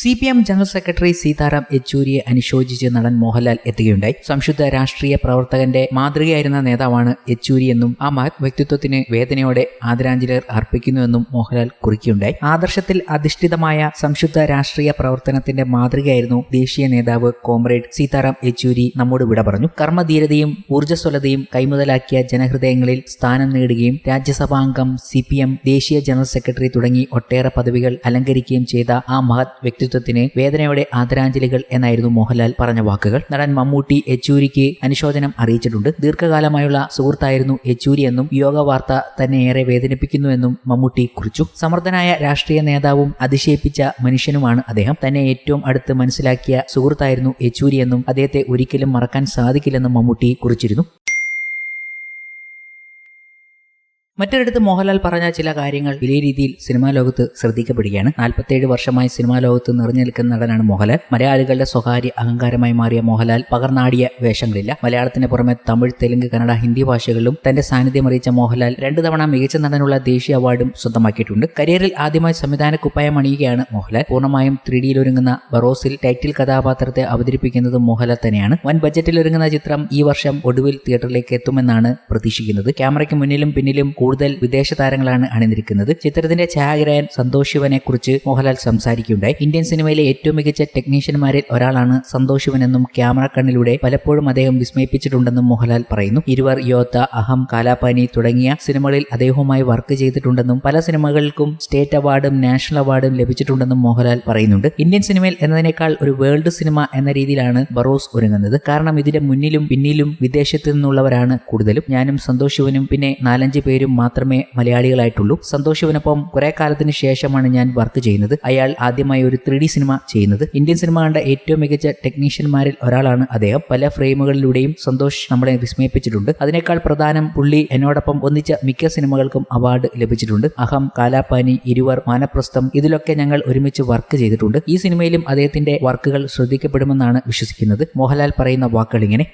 C P M general secretary Sitaram യെച്ചൂരിയെ അനുശോചിച്ച് നടൻ മോഹൻലാൽ എത്തുകയുണ്ടായി. സംശുദ്ധ രാഷ്ട്രീയ പ്രവർത്തകന്റെ മാതൃകയായിരുന്ന നേതാവാണ് യെച്ചൂരി എന്നും ആ മഹത് വ്യക്തിത്വത്തിന് വേദനയോടെ ആദരാഞ്ജലികൾ അർപ്പിക്കുന്നുവെന്നും മോഹൻലാൽ കുറിക്കുകയുണ്ടായി. ആദർശത്തിൽ അധിഷ്ഠിതമായ സംശുദ്ധ രാഷ്ട്രീയ പ്രവർത്തനത്തിന്റെ മാതൃകയായിരുന്നു ദേശീയ നേതാവ് കോമ്രേഡ് സീതാറാം യെച്ചൂരി നമ്മോട് വിട പറഞ്ഞു. കർമ്മധീരതയും ഊർജസ്വലതയും കൈമുതലാക്കിയ ജനഹൃദയങ്ങളിൽ സ്ഥാനം നേടുകയും രാജ്യസഭാംഗം സി ദേശീയ ജനറൽ സെക്രട്ടറി തുടങ്ങി ഒട്ടേറെ പദവികൾ അലങ്കരിക്കുകയും ചെയ്ത ആ മഹത് വ്യക്തിത്വത്തിന് വേദനയോടെ ആദരാഞ്ജലികൾ എന്നായിരുന്നു മോഹൻലാൽ പറഞ്ഞ വാക്കുകൾ. നടൻ മമ്മൂട്ടി യെച്ചൂരിക്ക് അനുശോചനം അറിയിച്ചിട്ടുണ്ട്. ദീർഘകാലമായുള്ള സുഹൃത്തായിരുന്നു യെച്ചൂരി എന്നും യോഗ വാർത്ത തന്നെ ഏറെ വേദനിപ്പിക്കുന്നുവെന്നും മമ്മൂട്ടി കുറിച്ചു. സമർത്ഥനായ രാഷ്ട്രീയ നേതാവും അതിശയിപ്പിച്ച മനുഷ്യനുമാണ് അദ്ദേഹം. തന്നെ ഏറ്റവും അടുത്ത് മനസ്സിലാക്കിയ സുഹൃത്തായിരുന്നു യെച്ചൂരി എന്നും അദ്ദേഹത്തെ ഒരിക്കലും മറക്കാൻ സാധിക്കില്ലെന്നും മമ്മൂട്ടി കുറിച്ചിരുന്നു. മറ്റൊരിടത്ത് മോഹൻലാൽ പറഞ്ഞ ചില കാര്യങ്ങൾ വലിയ രീതിയിൽ സിനിമാ ലോകത്ത് ശ്രദ്ധിക്കപ്പെടുകയാണ്. നാൽപ്പത്തേഴ് വർഷമായി സിനിമാ ലോകത്ത് നിറഞ്ഞു നിൽക്കുന്ന നടനാണ് മോഹൻലാൽ. മലയാളികളുടെ സ്വകാര്യ അഹങ്കാരമായി മാറിയ മോഹൻലാൽ പകർന്നാടിയ വേഷങ്ങളില്ല. മലയാളത്തിന് പുറമെ തമിഴ് തെലുങ്ക് കന്നഡ ഹിന്ദി ഭാഷകളിലും തന്റെ സാന്നിധ്യം അറിയിച്ച മോഹൻലാൽ രണ്ടു തവണ മികച്ച നടനുള്ള ദേശീയ അവാർഡും സ്വന്തമാക്കിയിട്ടുണ്ട്. കരിയറിൽ ആദ്യമായി സംവിധാന കുപ്പായം അണിയുകയാണ് മോഹൻലാൽ. പൂർണമായും ത്രീ ഡിയിലൊരുങ്ങുന്ന ബറോസിൽ ടൈറ്റിൽ കഥാപാത്രത്തെ അവതരിപ്പിക്കുന്നത് മോഹൻലാൽ തന്നെയാണ്. വൻ ബജറ്റിൽ ഒരുങ്ങുന്ന ചിത്രം ഈ വർഷം ഒടുവിൽ തിയേറ്ററിലേക്ക് എത്തുമെന്നാണ് പ്രതീക്ഷിക്കുന്നത്. ക്യാമറയ്ക്ക് മുന്നിലും പിന്നിലും കൂടുതൽ വിദേശ താരങ്ങളാണ് അണിനിരിക്കുന്നത്. ചിത്രത്തിന്റെ ഛായാഗ്രഹൻ സന്തോഷ് ശിവനെ കുറിച്ച് മോഹൻലാൽ സംസാരിക്കുകയുണ്ടായി. ഇന്ത്യൻ സിനിമയിലെ ഏറ്റവും മികച്ച ടെക്നീഷ്യന്മാരിൽ ഒരാളാണ് സന്തോഷ് ശിവൻ എന്നും ക്യാമറ കണ്ണിലൂടെ പലപ്പോഴും അദ്ദേഹം വിസ്മയിപ്പിച്ചിട്ടുണ്ടെന്നും മോഹൻലാൽ പറയുന്നു. ഇരുവർ യോത്ത അഹം കാലാപാനി തുടങ്ങിയ സിനിമകളിൽ അദ്ദേഹവുമായി വർക്ക് ചെയ്തിട്ടുണ്ടെന്നും പല സിനിമകൾക്കും സ്റ്റേറ്റ് അവാർഡും നാഷണൽ അവാർഡും ലഭിച്ചിട്ടുണ്ടെന്നും മോഹൻലാൽ പറയുന്നുണ്ട്. ഇന്ത്യൻ സിനിമയിൽ എന്നതിനേക്കാൾ ഒരു വേൾഡ് സിനിമ എന്ന രീതിയിലാണ് ബറോസ് ഒരുങ്ങുന്നത്. കാരണം ഇതിന്റെ മുന്നിലും പിന്നിലും വിദേശത്തു നിന്നുള്ളവരാണ് കൂടുതലും. ഞാനും സന്തോഷ് ശിവനും പിന്നെ നാലഞ്ച് പേരും മാത്രമേ മലയാളികളായിട്ടുള്ളൂ. സന്തോഷിവനൊപ്പം കുറെ കാലത്തിന് ശേഷമാണ് ഞാൻ വർക്ക് ചെയ്യുന്നത്. അയാൾ ആദ്യമായി ഒരു ത്രീ സിനിമ ചെയ്യുന്നത്. ഇന്ത്യൻ സിനിമ കണ്ട ഏറ്റവും മികച്ച ടെക്നീഷ്യന്മാരിൽ ഒരാളാണ് അദ്ദേഹം. പല ഫ്രെയിമുകളിലൂടെയും സന്തോഷ് നമ്മളെ വിസ്മയിപ്പിച്ചിട്ടുണ്ട്. അതിനേക്കാൾ പ്രധാനം പുള്ളി എന്നോടൊപ്പം ഒന്നിച്ച മിക്ക സിനിമകൾക്കും അവാർഡ് ലഭിച്ചിട്ടുണ്ട്. അഹം കാലാപാനി ഇരുവർ മാനപ്രസ്ഥം ഇതിലൊക്കെ ഞങ്ങൾ ഒരുമിച്ച് വർക്ക് ചെയ്തിട്ടുണ്ട്. ഈ സിനിമയിലും അദ്ദേഹത്തിന്റെ വർക്കുകൾ ശ്രദ്ധിക്കപ്പെടുമെന്നാണ് വിശ്വസിക്കുന്നത്. മോഹൻലാൽ പറയുന്ന വാക്കുകൾ ഇങ്ങനെ.